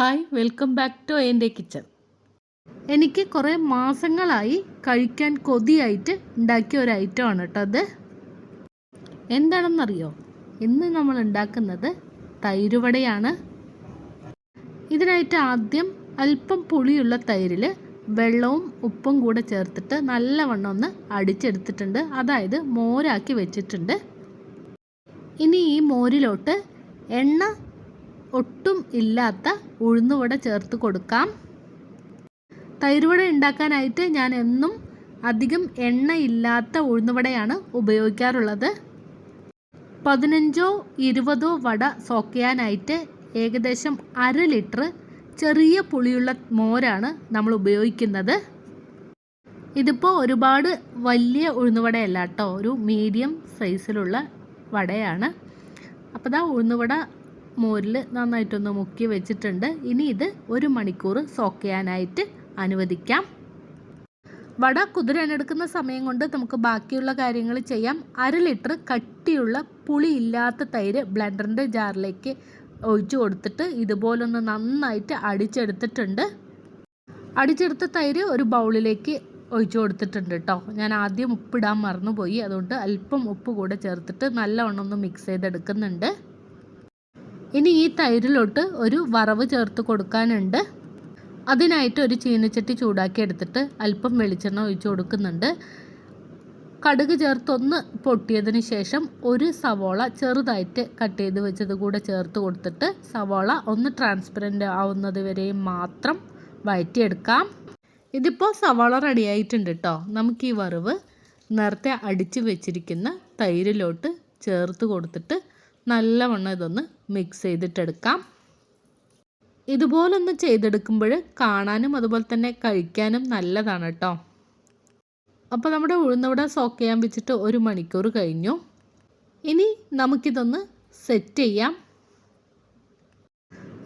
Hi welcome back to എന്റെ kitchen എനിക്ക് കുറേ മാസങ്ങളായി കഴിക്കാൻ കൊതിയായിട്ട് ഉണ്ടാക്കിയ ഒരു ഐറ്റം ആണ് കേട്ടോ അത്. എന്താണെന്നറിയോ? ഇന്ന് നമ്മൾ ഉണ്ടാക്കുന്നത് തൈരുവടയാണ് ഇതിനായിട്ട് ആദ്യം അല്പം പുളിയുള്ള തൈരിൽ വെള്ളവും ഉപ്പും കൂടെ ചേർത്തിട്ട് നല്ലവണ്ണം ഒന്ന് അടിച്ചെടുത്തിട്ടുണ്ട്. അതായത് മോരാക്കി വെച്ചിട്ടുണ്ട്. ഇനി ഈ മോരിലോട്ട് എണ്ണ ഒട്ടും ഇല്ലാത്ത ഉഴുന്നുവട ചേർത്ത് കൊടുക്കാം. തൈരുവട ഉണ്ടാക്കാനായിട്ട് ഞാൻ എന്നും അധികം എണ്ണയില്ലാത്ത ഉഴുന്നുവടയാണ് ഉപയോഗിക്കാറുള്ളത്. പതിനഞ്ചോ ഇരുപതോ വട സോക്കയാനായിട്ട് ഏകദേശം അര ലിറ്റർ ചെറിയ പുളിയുള്ള മോരാണ് നമ്മൾ ഉപയോഗിക്കുന്നത്. ഇതിപ്പോൾ ഒരുപാട് വലിയ ഉഴുന്നുവടയല്ല കേട്ടോ ഒരു മീഡിയം സൈസിലുള്ള വടയാണ്. അപ്പോൾ ആ ഉഴുന്നുവട മോരിൽ നന്നായിട്ടൊന്ന് മുക്കി വെച്ചിട്ടുണ്ട്. ഇനി ഇത് ഒരു മണിക്കൂർ സോക്ക് ചെയ്യാനായിട്ട് അനുവദിക്കാം. വട കുതിരാനെടുക്കുന്ന സമയം കൊണ്ട് നമുക്ക് ബാക്കിയുള്ള കാര്യങ്ങൾ ചെയ്യാം. അര ലിറ്റർ കട്ടിയുള്ള പുളിയില്ലാത്ത തൈര് ബ്ലെൻഡറിന്റെ ജാറിലേക്ക് ഒഴിച്ചു കൊടുത്തിട്ട് ഇതുപോലൊന്ന് നന്നായിട്ട് അടിച്ചെടുത്തിട്ടുണ്ട്. അടിച്ചെടുത്ത തൈര് ഒരു ബൗളിലേക്ക് ഒഴിച്ചു കൊടുത്തിട്ടുണ്ട് കേട്ടോ ഞാൻ ആദ്യം ഉപ്പിടാൻ മറന്നുപോയി. അതുകൊണ്ട് അല്പം ഉപ്പ് കൂടെ ചേർത്തിട്ട് നല്ലവണ്ണം ഒന്ന് മിക്സ് ചെയ്തെടുക്കുന്നുണ്ട്. ഇനി ഈ തൈരിലോട്ട് ഒരു വറവ് ചേർത്ത് കൊടുക്കാനുണ്ട്. അതിനായിട്ട് ഒരു ചീനച്ചട്ടി ചൂടാക്കി എടുത്തിട്ട് അല്പം വെളിച്ചെണ്ണ ഒഴിച്ചു കൊടുക്കുന്നുണ്ട്. കടുക് ചേർത്തൊന്ന് പൊട്ടിയതിന് ശേഷം ഒരു സവോള ചെറുതായിട്ട് കട്ട് ചെയ്ത് വെച്ചത് കൂടെ ചേർത്ത് കൊടുത്തിട്ട് സവോള ഒന്ന് ട്രാൻസ്പെറന്റ് ആവുന്നത് വരെയും മാത്രം വഴറ്റിയെടുക്കാം. ഇതിപ്പോൾ സവാള റെഡി ആയിട്ടുണ്ട് കേട്ടോ നമുക്ക് ഈ വറവ് നേരത്തെ അടിച്ച് വെച്ചിരിക്കുന്ന തൈരിലോട്ട് ചേർത്ത് കൊടുത്തിട്ട് നല്ലവണ്ണം ഇതൊന്ന് മിക്സ് ചെയ്തിട്ടെടുക്കാം. ഇതുപോലൊന്ന് ചെയ്തെടുക്കുമ്പോൾ കാണാനും അതുപോലെ തന്നെ കഴിക്കാനും നല്ലതാണ് കേട്ടോ. അപ്പോൾ നമ്മുടെ ഉഴുന്നവിടെ സോക്ക് ചെയ്യാൻ വെച്ചിട്ട് ഒരു മണിക്കൂർ കഴിഞ്ഞു. ഇനി നമുക്കിതൊന്ന് സെറ്റ് ചെയ്യാം.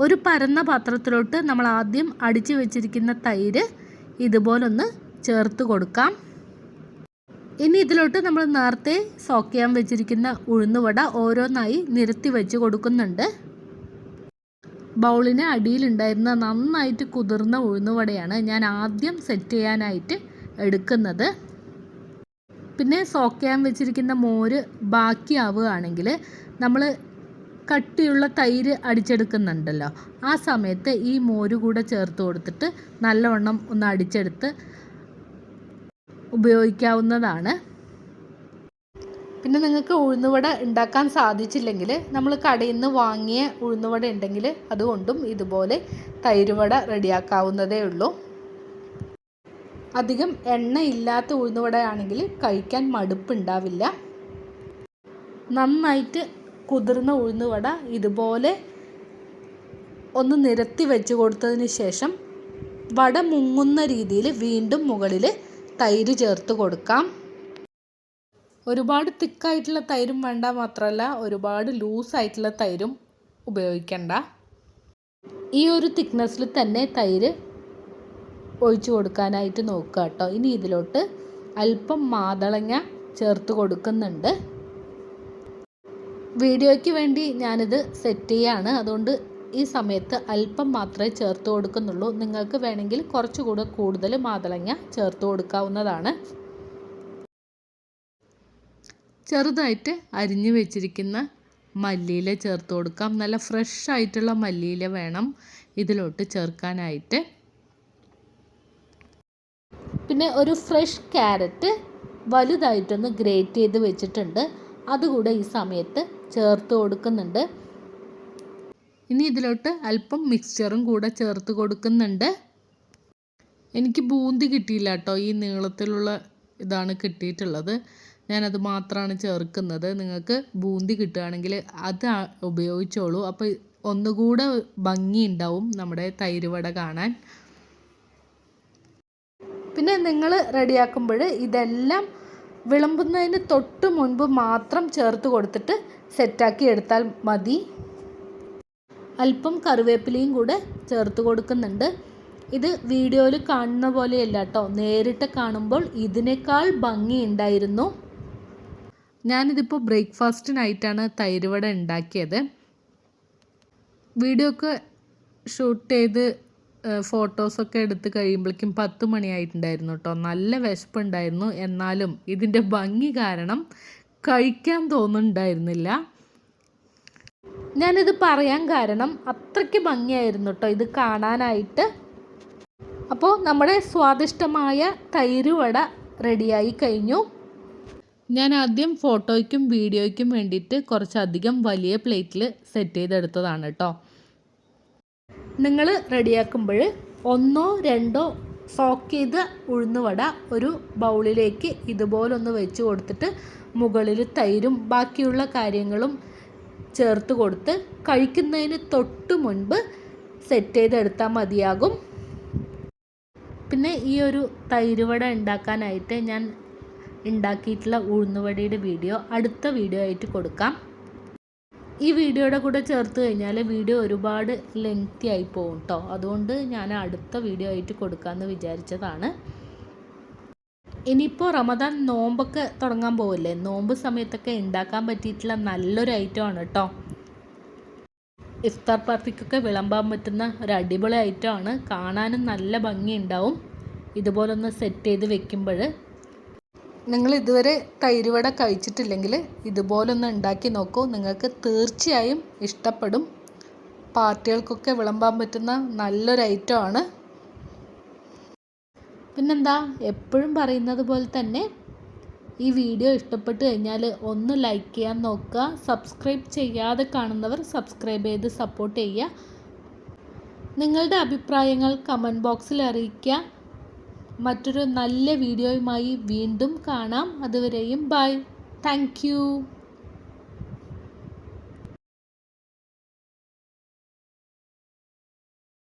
ഒരു പരന്ന പാത്രത്തിലോട്ട് നമ്മൾ ആദ്യം അടിച്ചു വെച്ചിരിക്കുന്ന തൈര് ഇതുപോലൊന്ന് ചേർത്ത് കൊടുക്കാം. ഇനി ഇതിലോട്ട് നമ്മൾ നേരത്തെ സോക്ക് ചെയ്യാൻ വെച്ചിരിക്കുന്ന ഉഴുന്നുവട ഓരോന്നായി നിരത്തി വെച്ച് കൊടുക്കുന്നുണ്ട്. ബൗളിന് അടിയിലുണ്ടായിരുന്ന നന്നായിട്ട് കുതിർന്ന ഉഴുന്നുവടയാണ് ഞാൻ ആദ്യം സെറ്റ് ചെയ്യാനായിട്ട് എടുക്കുന്നത്. പിന്നെ സോക്ക് ചെയ്യാൻ വെച്ചിരിക്കുന്ന മോര് ബാക്കിയാവുകയാണെങ്കിൽ നമ്മൾ കട്ടിയുള്ള തൈര് അടിച്ചെടുക്കുന്നുണ്ടല്ലോ. ആ സമയത്ത് ഈ മോര് കൂടെ ചേർത്ത് കൊടുത്തിട്ട് നല്ലവണ്ണം ഒന്ന് അടിച്ചെടുത്ത് ഉപയോഗിക്കാവുന്നതാണ്. പിന്നെ നിങ്ങൾക്ക് ഉഴുന്നുവട ഉണ്ടാക്കാൻ സാധിച്ചില്ലെങ്കിൽ നമ്മൾ കടയിൽ നിന്ന് വാങ്ങിയ ഉഴുന്നുവട ഉണ്ടെങ്കിൽ അതുകൊണ്ടും ഇതുപോലെ തൈരുവട റെഡിയാക്കാവുന്നതേ ഉള്ളൂ. അധികം എണ്ണ ഇല്ലാത്ത ഉഴുന്നുവട ആണെങ്കിൽ കഴിക്കാൻ മടുപ്പുണ്ടാവില്ല നന്നായിട്ട് കുതിർന്ന ഉഴുന്നുവട ഇതുപോലെ ഒന്ന് നിരത്തി വെച്ച് കൊടുത്തതിന് ശേഷം വട മുങ്ങുന്ന രീതിയിൽ വീണ്ടും മുകളിൽ തൈര് ചേർത്ത് കൊടുക്കാം. ഒരുപാട് തിക്കായിട്ടുള്ള തൈരും വേണ്ട മാത്രമല്ല ഒരുപാട് ലൂസ് ആയിട്ടുള്ള തൈരും ഉപയോഗിക്കണ്ട. ഈ ഒരു തിക്നെസ്സിൽ തന്നെ തൈര് ഒഴിച്ചു കൊടുക്കാനായിട്ട് നോക്കുക കേട്ടോ. ഇനി ഇതിലോട്ട് അല്പം മാതളങ്ങ ചേർത്ത് കൊടുക്കുന്നുണ്ട്. വീഡിയോയ്ക്ക് വേണ്ടി ഞാനിത് സെറ്റ് ചെയ്യാണ്. അതുകൊണ്ട് ഈ സമയത്ത് അല്പം മാത്രമേ ചേർത്ത് കൊടുക്കുന്നുള്ളൂ. നിങ്ങൾക്ക് വേണമെങ്കിൽ കുറച്ചുകൂടെ കൂടുതൽ മാതളങ്ങ ചേർത്ത് കൊടുക്കാവുന്നതാണ്. ചെറുതായിട്ട് അരിഞ്ഞു വെച്ചിരിക്കുന്ന മല്ലിയില ചേർത്ത് കൊടുക്കാം. നല്ല ഫ്രഷ് ആയിട്ടുള്ള മല്ലിയില വേണം ഇതിലോട്ട് ചേർക്കാനായിട്ട്. പിന്നെ ഒരു ഫ്രഷ് ക്യാരറ്റ് വലുതായിട്ടൊന്ന് ഗ്രേറ്റ് ചെയ്ത് വെച്ചിട്ടുണ്ട്. അതുകൂടെ ഈ സമയത്ത് ചേർത്ത് കൊടുക്കുന്നുണ്ട്. ഇനി ഇതിലോട്ട് അല്പം മിക്സ്ചറും കൂടെ ചേർത്ത് കൊടുക്കുന്നുണ്ട്. എനിക്ക് ബൂന്തി കിട്ടിയില്ല കേട്ടോ. ഈ നീളത്തിലുള്ള ഇതാണ് കിട്ടിയിട്ടുള്ളത്. ഞാനത് മാത്രമാണ് ചേർക്കുന്നത്. നിങ്ങൾക്ക് ബൂന്തി കിട്ടുകയാണെങ്കിൽ അത് ഉപയോഗിച്ചോളൂ. അപ്പോൾ ഒന്നുകൂടെ ഭംഗി ഉണ്ടാവും നമ്മുടെ തൈര് വട കാണാൻ. പിന്നെ നിങ്ങൾ റെഡിയാക്കുമ്പോൾ ഇതെല്ലാം വിളമ്പുന്നതിന് തൊട്ട് മുൻപ് മാത്രം ചേർത്ത് കൊടുത്തിട്ട് സെറ്റാക്കി എടുത്താൽ മതി. അല്പം കറിവേപ്പിലയും കൂടെ ചേർത്ത് കൊടുക്കുന്നുണ്ട്. ഇത് വീഡിയോയിൽ കാണുന്ന പോലെയല്ല കേട്ടോ നേരിട്ട് കാണുമ്പോൾ ഇതിനേക്കാൾ ഭംഗി ഉണ്ടായിരുന്നു. ഞാനിതിപ്പോൾ ബ്രേക്ക്ഫാസ്റ്റിനായിട്ടാണ് തൈരുവട ഉണ്ടാക്കിയത്. വീഡിയോക്ക് ഷൂട്ട് ചെയ്ത് ഫോട്ടോസൊക്കെ എടുത്ത് കഴിയുമ്പോഴേക്കും പത്ത് മണിയായിട്ടുണ്ടായിരുന്നു കേട്ടോ നല്ല വിശപ്പുണ്ടായിരുന്നു. എന്നാലും ഇതിന്റെ ഭംഗി കാരണം കഴിക്കാൻ തോന്നുന്നുണ്ടായിരുന്നില്ല. ഞാനിത് പറയാൻ കാരണം അത്രയ്ക്ക് ഭംഗിയായിരുന്നു കേട്ടോ ഇത് കാണാനായിട്ട്. അപ്പോൾ നമ്മുടെ സ്വാദിഷ്ടമായ തൈര് വട റെഡിയായി കഴിഞ്ഞു. ഞാൻ ആദ്യം ഫോട്ടോയ്ക്കും വീഡിയോയ്ക്കും വേണ്ടിയിട്ട് കുറച്ചധികം വലിയ പ്ലേറ്റിൽ സെറ്റ് ചെയ്തെടുത്തതാണ് കേട്ടോ നിങ്ങൾ റെഡിയാക്കുമ്പോൾ ഒന്നോ രണ്ടോ സോക്ക് ചെയ്ത ഉഴുന്നുവട ഒരു ബൗളിലേക്ക് ഇതുപോലൊന്ന് വെച്ച് കൊടുത്തിട്ട് മുകളിൽ തൈരും ബാക്കിയുള്ള കാര്യങ്ങളും ചേർത്ത് കൊടുത്ത് കഴിക്കുന്നതിന് തൊട്ട് മുൻപ് സെറ്റ് ചെയ്തെടുത്താൽ മതിയാകും. പിന്നെ ഈ ഒരു തൈരുവട ഉണ്ടാക്കാനായിട്ട് ഞാൻ ഉണ്ടാക്കിയിട്ടുള്ള ഉഴുന്നുവടയുടെ വീഡിയോ അടുത്ത വീഡിയോ ആയിട്ട് കൊടുക്കാം. ഈ വീഡിയോയുടെ കൂടെ ചേർത്ത് കഴിഞ്ഞാൽ വീഡിയോ ഒരുപാട് ലെങ്തി ആയി പോകും കേട്ടോ അതുകൊണ്ട് ഞാൻ അടുത്ത വീഡിയോ ആയിട്ട് കൊടുക്കാമെന്ന് വിചാരിച്ചതാണ്. ഇനിയിപ്പോൾ റമദാൻ നോമ്പൊക്കെ തുടങ്ങാൻ പോവില്ലേ? നോമ്പ് സമയത്തൊക്കെ ഉണ്ടാക്കാൻ പറ്റിയിട്ടുള്ള നല്ലൊരു ഐറ്റമാണ് കേട്ടോ ഇഫ്താർ പാർട്ടിക്കൊക്കെ വിളമ്പാൻ പറ്റുന്ന ഒരു അടിപൊളി ഐറ്റമാണ് കാണാനും നല്ല ഭംഗിയുണ്ടാവും. ഇതുപോലൊന്ന് സെറ്റ് ചെയ്ത് വെക്കുമ്പോൾ. നിങ്ങൾ ഇതുവരെ തൈരുവട കഴിച്ചിട്ടില്ലെങ്കിൽ ഇതുപോലൊന്ന് ഉണ്ടാക്കി നോക്കൂ. നിങ്ങൾക്ക് തീർച്ചയായും ഇഷ്ടപ്പെടും. പാർട്ടികൾക്കൊക്കെ വിളമ്പാൻ പറ്റുന്ന നല്ലൊരു ഐറ്റമാണ് പിന്നെന്താ? എപ്പോഴും പറയുന്നത് പോലെ തന്നെ ഈ വീഡിയോ ഇഷ്ടപ്പെട്ട് കഴിഞ്ഞാൽ ഒന്ന് ലൈക്ക് ചെയ്യാൻ നോക്കുക. സബ്സ്ക്രൈബ് ചെയ്യാതെ കാണുന്നവർ സബ്സ്ക്രൈബ് ചെയ്ത് സപ്പോർട്ട് ചെയ്യുക. നിങ്ങളുടെ അഭിപ്രായങ്ങൾ കമന്റ് ബോക്സിൽ അറിയിക്കുക. മറ്റൊരു നല്ല വീഡിയോയുമായി വീണ്ടും കാണാം. അതുവരെയും ബൈ താങ്ക്